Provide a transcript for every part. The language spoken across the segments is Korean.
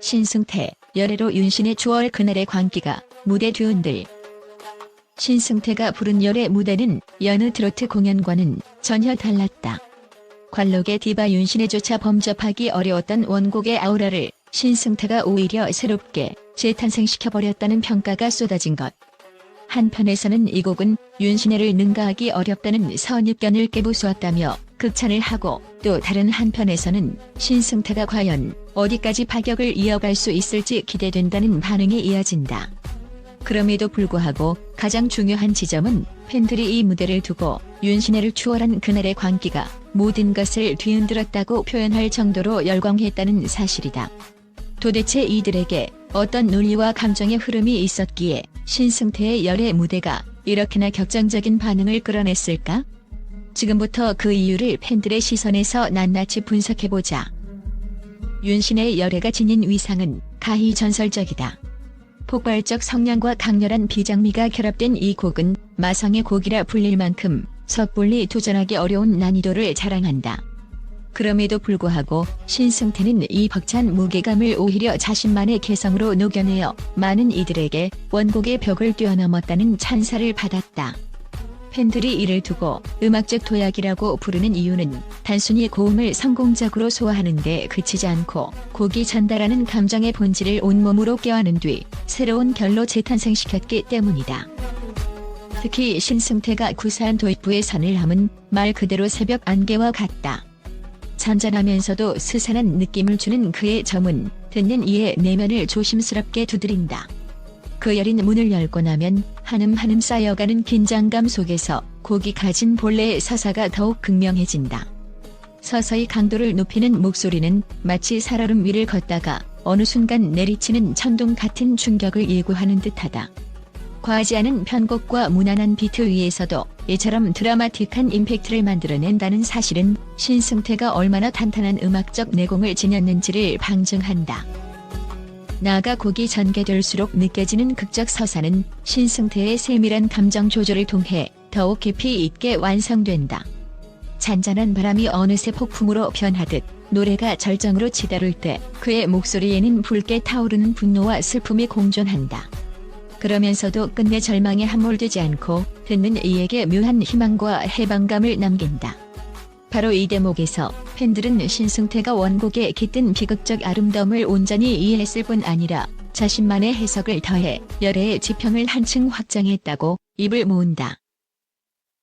신승태, 열애로 윤신의 추월 그날의 광기가 무대 뒤흔들. 신승태가 부른 열애 무대는 여느 트로트 공연과는 전혀 달랐다. 관록의 디바 윤신에조차 범접하기 어려웠던 원곡의 아우라를 신승태가 오히려 새롭게 재탄생시켜버렸다는 평가가 쏟아진 것. 한편에서는 이 곡은 윤신혜를 능가하기 어렵다는 선입견을 깨부수었다며 극찬을 하고 또 다른 한편에서는 신승태가 과연 어디까지 파격을 이어갈 수 있을지 기대된다는 반응이 이어진다. 그럼에도 불구하고 가장 중요한 지점은 팬들이 이 무대를 두고 윤신혜를 추월한 그날의 광기가 모든 것을 뒤흔들었다고 표현할 정도로 열광했다는 사실이다. 도대체 이들에게 어떤 논리와 감정의 흐름이 있었기에 신승태의 열애 무대가 이렇게나 격정적인 반응을 끌어냈을까? 지금부터 그 이유를 팬들의 시선에서 낱낱이 분석해보자. 윤신의 열애가 지닌 위상은 가히 전설적이다. 폭발적 성량과 강렬한 비장미가 결합된 이 곡은 마성의 곡이라 불릴 만큼 섣불리 도전하기 어려운 난이도를 자랑한다. 그럼에도 불구하고 신승태는 이 벅찬 무게감을 오히려 자신만의 개성으로 녹여내어 많은 이들에게 원곡의 벽을 뛰어넘었다는 찬사를 받았다. 팬들이 이를 두고 음악적 도약이라고 부르는 이유는 단순히 고음을 성공적으로 소화하는 데 그치지 않고 곡이 전달하는 감정의 본질을 온몸으로 껴안은 뒤 새로운 결로 재탄생시켰기 때문이다. 특히 신승태가 구사한 도입부의 선을 함은 말 그대로 새벽 안개와 같다. 잔잔하면서도 스산한 느낌을 주는 그의 점은 듣는 이의 내면을 조심스럽게 두드린다. 그 여린 문을 열고 나면 한음 한음 쌓여가는 긴장감 속에서 곡이 가진 본래의 서사가 더욱 극명해진다. 서서히 강도를 높이는 목소리는 마치 살얼음 위를 걷다가 어느 순간 내리치는 천둥 같은 충격을 예고하는 듯하다. 과하지 않은 편곡과 무난한 비트 위에서도 이처럼 드라마틱한 임팩트를 만들어낸다는 사실은 신승태가 얼마나 탄탄한 음악적 내공을 지녔는지를 방증한다. 나아가 곡이 전개될수록 느껴지는 극적 서사는 신승태의 세밀한 감정 조절을 통해 더욱 깊이 있게 완성된다. 잔잔한 바람이 어느새 폭풍으로 변하듯 노래가 절정으로 치달을 때 그의 목소리에는 붉게 타오르는 분노와 슬픔이 공존한다. 그러면서도 끝내 절망에 함몰되지 않고 듣는 이에게 묘한 희망과 해방감을 남긴다. 바로 이 대목에서 팬들은 신승태가 원곡의 깃든 비극적 아름다움을 온전히 이해했을 뿐 아니라 자신만의 해석을 더해 열애의 지평을 한층 확장했다고 입을 모은다.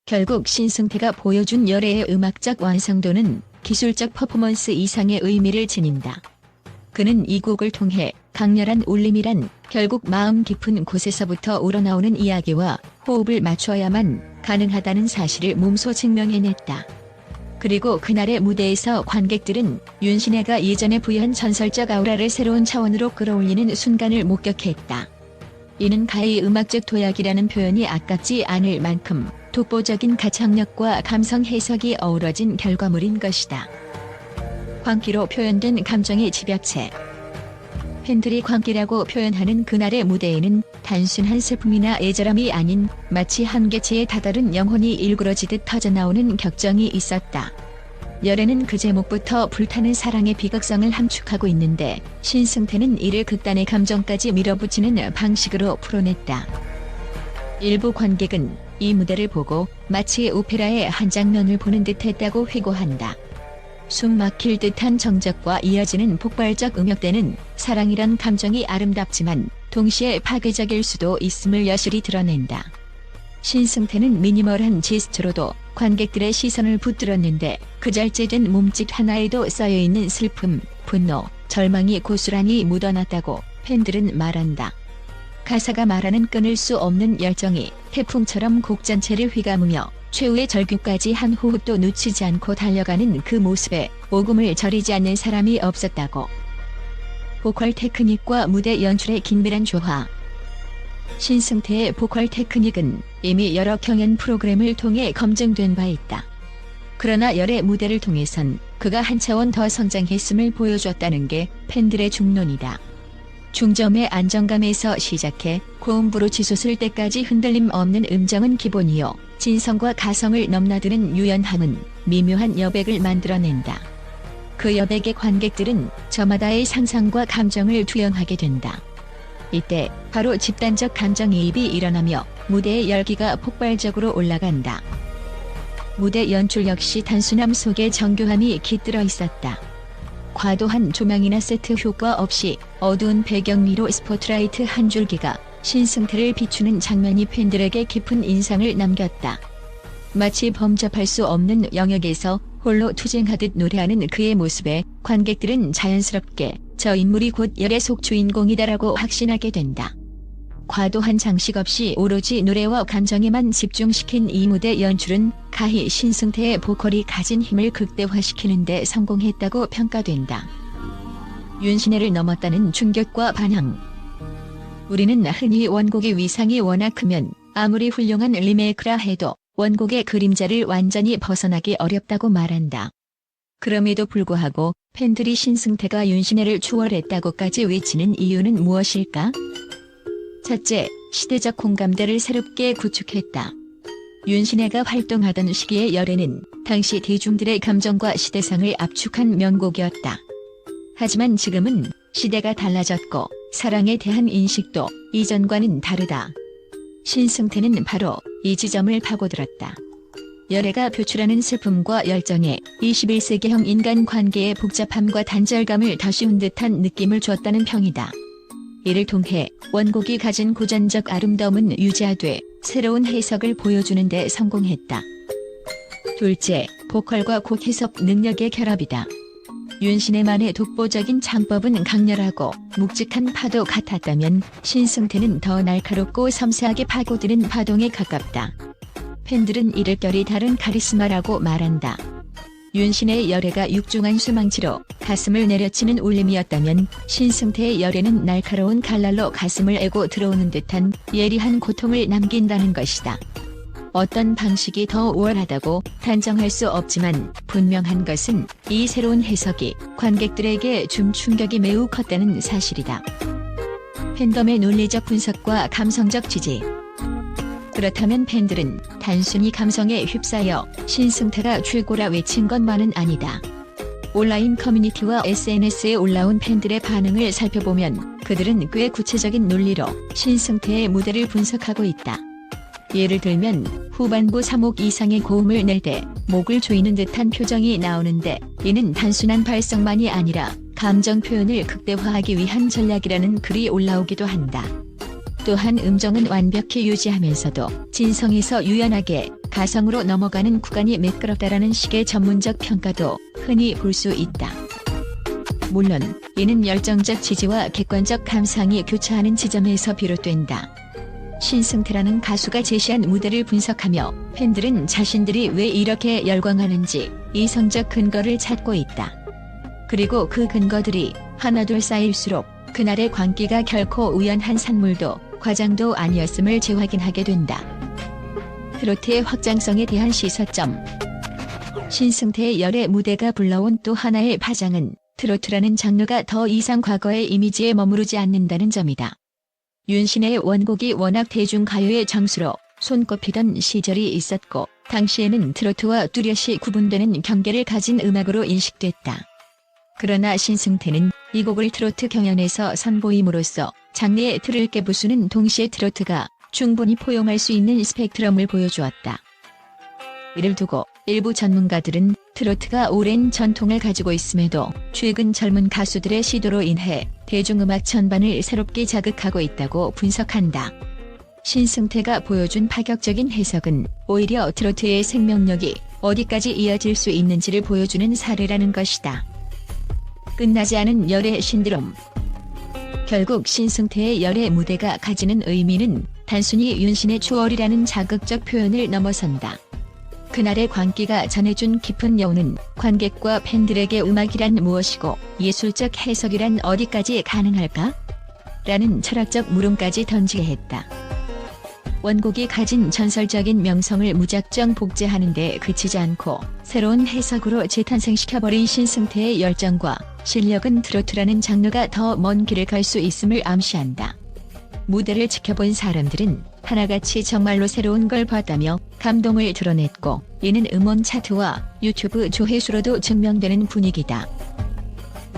결국 신승태가 보여준 열애의 음악적 완성도는 기술적 퍼포먼스 이상의 의미를 지닌다. 그는 이 곡을 통해 강렬한 울림이란 결국 마음 깊은 곳에서부터 우러나오는 이야기와 호흡을 맞춰야만 가능하다는 사실을 몸소 증명해냈다. 그리고 그날의 무대에서 관객들은 윤신혜가 예전에 부여한 전설적 아우라를 새로운 차원으로 끌어올리는 순간을 목격했다. 이는 가히 음악적 도약이라는 표현이 아깝지 않을 만큼 독보적인 가창력과 감성 해석이 어우러진 결과물인 것이다. 광기로 표현된 감정의 집약체. 팬들이 광기라고 표현하는 그날의 무대에는 단순한 슬픔이나 애절함이 아닌 마치 한 개체의 다다른 영혼이 일그러지듯 터져나오는 격정이 있었다. 열애는 그 제목부터 불타는 사랑의 비극성을 함축하고 있는데 신승태는 이를 극단의 감정까지 밀어붙이는 방식으로 풀어냈다. 일부 관객은 이 무대를 보고 마치 오페라의 한 장면을 보는 듯 했다고 회고한다. 숨 막힐 듯한 정적과 이어지는 폭발적 음역대는 사랑이란 감정이 아름답지만 동시에 파괴적일 수도 있음을 여실히 드러낸다. 신승태는 미니멀한 제스처로도 관객들의 시선을 붙들었는데 그 절제된 몸짓 하나에도 쌓여있는 슬픔, 분노, 절망이 고스란히 묻어났다고 팬들은 말한다. 가사가 말하는 끊을 수 없는 열정이 태풍처럼 곡 전체를 휘감으며 최후의 절규까지 한 호흡도 놓치지 않고 달려가는 그 모습에 오금을 저리지 않는 사람이 없었다고. 보컬 테크닉과 무대 연출의 긴밀한 조화. 신승태의 보컬 테크닉은 이미 여러 경연 프로그램을 통해 검증된 바 있다. 그러나 열의 무대를 통해선 그가 한 차원 더 성장했음을 보여줬다는 게 팬들의 중론이다. 중점의 안정감에서 시작해 고음부로 치솟을 때까지 흔들림 없는 음정은 기본이요. 진성과 가성을 넘나드는 유연함은 미묘한 여백을 만들어낸다. 그 여백의 관객들은 저마다의 상상과 감정을 투영하게 된다. 이때 바로 집단적 감정이입이 일어나며 무대의 열기가 폭발적으로 올라간다. 무대 연출 역시 단순함 속에 정교함이 깃들어 있었다. 과도한 조명이나 세트 효과 없이 어두운 배경 위로 스포트라이트 한 줄기가 신승태를 비추는 장면이 팬들에게 깊은 인상을 남겼다. 마치 범접할 수 없는 영역에서 홀로 투쟁하듯 노래하는 그의 모습에 관객들은 자연스럽게 저 인물이 곧 열의 속 주인공이다라고 확신하게 된다. 과도한 장식 없이 오로지 노래와 감정에만 집중시킨 이 무대 연출은 가히 신승태의 보컬이 가진 힘을 극대화시키는 데 성공했다고 평가된다. 윤신혜를 넘었다는 충격과 반향. 우리는 흔히 원곡의 위상이 워낙 크면 아무리 훌륭한 리메이크라 해도 원곡의 그림자를 완전히 벗어나기 어렵다고 말한다. 그럼에도 불구하고 팬들이 신승태가 윤신혜를 추월했다고까지 외치는 이유는 무엇일까? 첫째, 시대적 공감대를 새롭게 구축했다. 윤신혜가 활동하던 시기의 열애는 당시 대중들의 감정과 시대상을 압축한 명곡이었다. 하지만 지금은 시대가 달라졌고 사랑에 대한 인식도 이전과는 다르다. 신승태는 바로 이 지점을 파고들었다. 열애가 표출하는 슬픔과 열정에 21세기형 인간 관계의 복잡함과 단절감을 더 씌운 듯한 느낌을 줬다는 평이다. 이를 통해 원곡이 가진 고전적 아름다움은 유지하되 새로운 해석을 보여주는 데 성공했다. 둘째, 보컬과 곡 해석 능력의 결합이다. 윤신의만의 독보적인 창법은 강렬하고 묵직한 파도 같았다면 신승태는 더 날카롭고 섬세하게 파고드는 파동에 가깝다. 팬들은 이를 결이 다른 카리스마라고 말한다. 윤신의 열애가 육중한 수망치로 가슴을 내려치는 울림이었다면 신승태의 열애는 날카로운 칼날로 가슴을 애고 들어오는 듯한 예리한 고통을 남긴다는 것이다. 어떤 방식이 더 우월하다고 단정할 수 없지만 분명한 것은 이 새로운 해석이 관객들에게 준 충격이 매우 컸다는 사실이다. 팬덤의 논리적 분석과 감성적 지지 그렇다면 팬들은 단순히 감성에 휩싸여 신승태가 최고라 외친 것만은 아니다. 온라인 커뮤니티와 SNS에 올라온 팬들의 반응을 살펴보면 그들은 꽤 구체적인 논리로 신승태의 무대를 분석하고 있다. 예를 들면 후반부 3옥 이상의 고음을 낼 때 목을 조이는 듯한 표정이 나오는데 이는 단순한 발성만이 아니라 감정 표현을 극대화하기 위한 전략이라는 글이 올라오기도 한다. 또한 음정은 완벽히 유지하면서도 진성에서 유연하게 가성으로 넘어가는 구간이 매끄럽다라는 식의 전문적 평가도 흔히 볼 수 있다. 물론 이는 열정적 지지와 객관적 감상이 교차하는 지점에서 비롯된다. 신승태라는 가수가 제시한 무대를 분석하며 팬들은 자신들이 왜 이렇게 열광하는지 이성적 근거를 찾고 있다. 그리고 그 근거들이 하나둘 쌓일수록 그날의 광기가 결코 우연한 산물도 과장도 아니었음을 재확인하게 된다. 트로트의 확장성에 대한 시사점 신승태의 열의 무대가 불러온 또 하나의 파장은 트로트라는 장르가 더 이상 과거의 이미지에 머무르지 않는다는 점이다. 윤신의 원곡이 워낙 대중가요의 장수로 손꼽히던 시절이 있었고 당시에는 트로트와 뚜렷이 구분되는 경계를 가진 음악으로 인식됐다. 그러나 신승태는 이 곡을 트로트 경연에서 선보임으로써 장르의 틀을 깨부수는 동시에 트로트가 충분히 포용할 수 있는 스펙트럼을 보여주었다. 이를 두고 일부 전문가들은 트로트가 오랜 전통을 가지고 있음에도 최근 젊은 가수들의 시도로 인해 대중음악 전반을 새롭게 자극하고 있다고 분석한다. 신승태가 보여준 파격적인 해석은 오히려 트로트의 생명력이 어디까지 이어질 수 있는지를 보여주는 사례라는 것이다. 끝나지 않은 열애 신드롬 결국 신승태의 열애 무대가 가지는 의미는 단순히 윤신의 추월이라는 자극적 표현을 넘어선다. 그날의 광기가 전해준 깊은 여운은 관객과 팬들에게 음악이란 무엇이고 예술적 해석이란 어디까지 가능할까? 라는 철학적 물음까지 던지게 했다. 원곡이 가진 전설적인 명성을 무작정 복제하는 데 그치지 않고 새로운 해석으로 재탄생시켜버린 신승태의 열정과 실력은 트로트라는 장르가 더 먼 길을 갈 수 있음을 암시한다. 무대를 지켜본 사람들은 하나같이 정말로 새로운 걸 봤다며 감동을 드러냈고 이는 음원 차트와 유튜브 조회수로도 증명되는 분위기다.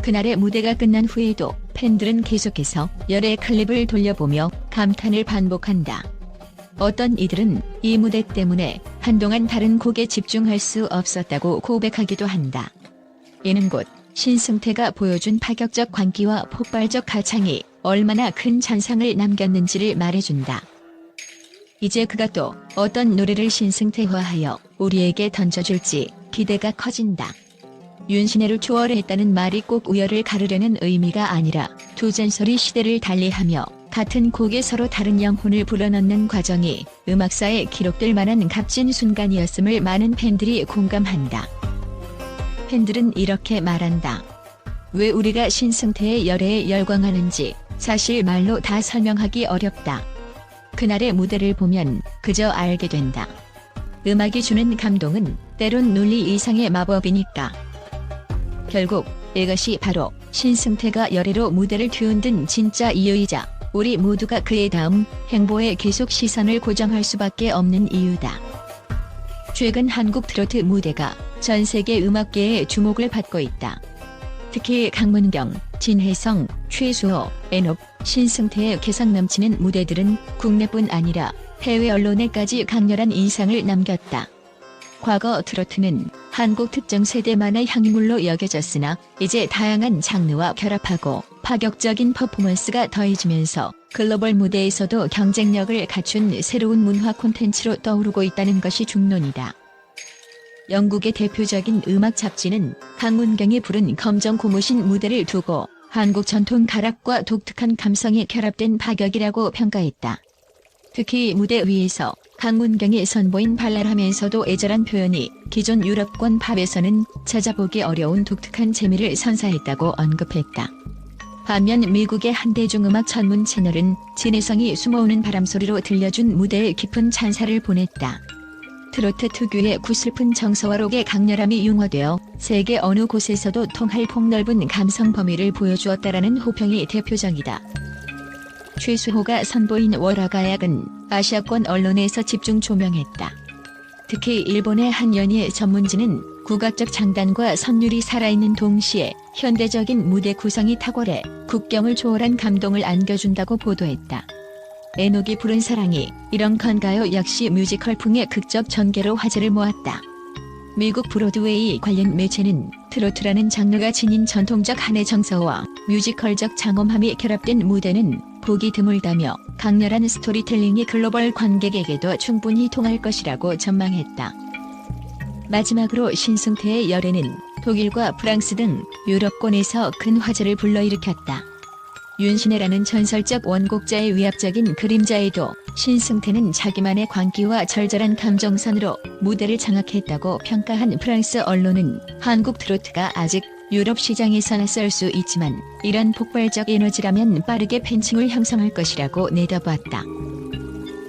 그날의 무대가 끝난 후에도 팬들은 계속해서 열의 클립을 돌려보며 감탄을 반복한다. 어떤 이들은 이 무대 때문에 한동안 다른 곡에 집중할 수 없었다고 고백하기도 한다. 이는 곧 신승태가 보여준 파격적 광기와 폭발적 가창이 얼마나 큰 잔상을 남겼는지를 말해준다. 이제 그가 또 어떤 노래를 신승태화하여 우리에게 던져줄지 기대가 커진다. 윤신혜를 초월했다는 말이 꼭 우열을 가르려는 의미가 아니라 두 전설이 시대를 달리하며 같은 곡에 서로 다른 영혼을 불어넣는 과정이 음악사에 기록될 만한 값진 순간이었음을 많은 팬들이 공감한다. 팬들은 이렇게 말한다. 왜 우리가 신승태의 열애에 열광하는지 사실 말로 다 설명하기 어렵다. 그날의 무대를 보면 그저 알게 된다. 음악이 주는 감동은 때론 논리 이상의 마법이니까. 결국 이것이 바로 신승태가 열애로 무대를 뒤흔든 진짜 이유이자 우리 모두가 그의 다음 행보에 계속 시선을 고정할 수밖에 없는 이유다. 최근 한국 트로트 무대가 전 세계 음악계의 주목을 받고 있다. 특히 강문경, 진혜성, 최수호, 애녹, 신승태의 개성 넘치는 무대들은 국내뿐 아니라 해외 언론에까지 강렬한 인상을 남겼다. 과거 트로트는 한국 특정 세대만의 향유물로 여겨졌으나 이제 다양한 장르와 결합하고 파격적인 퍼포먼스가 더해지면서 글로벌 무대에서도 경쟁력을 갖춘 새로운 문화 콘텐츠로 떠오르고 있다는 것이 중론이다. 영국의 대표적인 음악 잡지는 강문경이 부른 검정 고무신 무대를 두고 한국 전통 가락과 독특한 감성이 결합된 파격이라고 평가했다. 특히 무대 위에서 강문경이 선보인 발랄하면서도 애절한 표현이 기존 유럽권 팝에서는 찾아보기 어려운 독특한 재미를 선사했다고 언급했다. 반면 미국의 한 대중음악 전문 채널은 진혜성이 숨어오는 바람소리로 들려준 무대에 깊은 찬사를 보냈다. 트로트 특유의 구슬픈 정서와 록의 강렬함이 융화되어 세계 어느 곳에서도 통할 폭넓은 감성 범위를 보여주었다라는 호평이 대표적이다. 최수호가 선보인 월화가약은 아시아권 언론에서 집중 조명했다. 특히 일본의 한 연예 전문지는 국악적 장단과 선율이 살아있는 동시에 현대적인 무대 구성이 탁월해 국경을 초월한 감동을 안겨준다고 보도했다. 에녹이 부른 사랑이 이런 건가요 역시 뮤지컬풍의 극적 전개로 화제를 모았다. 미국 브로드웨이 관련 매체는 트로트라는 장르가 지닌 전통적 한의 정서와 뮤지컬적 장엄함이 결합된 무대는 보기 드물다며 강렬한 스토리텔링이 글로벌 관객에게도 충분히 통할 것이라고 전망했다. 마지막으로 신승태의 열애는 독일과 프랑스 등 유럽권에서 큰 화제를 불러일으켰다. 윤신혜라는 전설적 원곡자의 위압적인 그림자에도 신승태는 자기만의 광기와 절절한 감정선으로 무대를 장악했다고 평가한 프랑스 언론은 한국 트로트가 아직 유럽 시장에서나 쓸수 있지만 이런 폭발적 에너지라면 빠르게 팬층을 형성할 것이라고 내다봤다.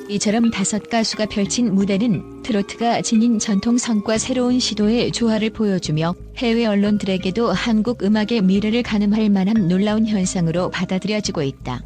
이처럼 다섯 가수가 펼친 무대는 트로트가 지닌 전통성과 새로운 시도의 조화를 보여주며 해외 언론들에게도 한국 음악의 미래를 가늠할 만한 놀라운 현상으로 받아들여지고 있다.